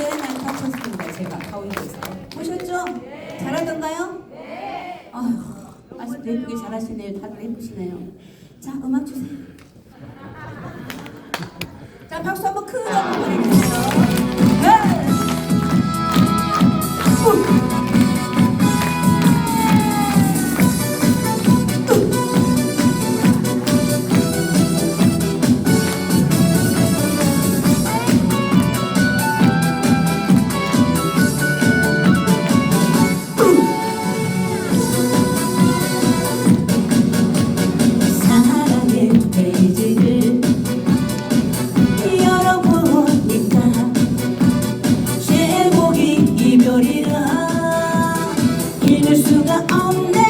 네, 네, 대회만 다쳤습니다. 제가 가운데서. 보셨죠? 잘하던가요? 네. 아휴, 아직도 예쁘게 잘하시네요. 다들 예쁘시네요. 자, 음악 주세요. 자, 박수 한번 크게 한번 보내주세요. 소리라 이을 수가 없네.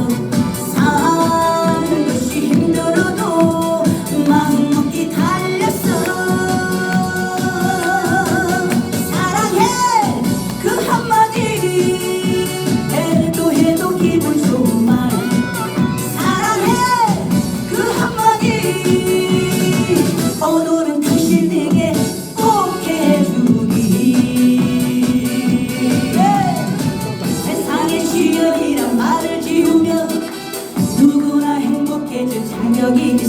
alguém de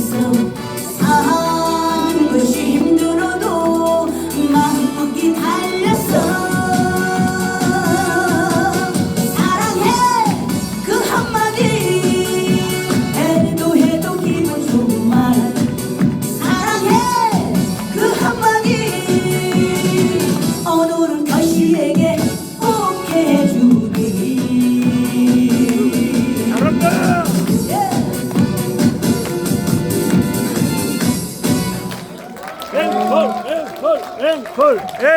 앵, 걸, 앵.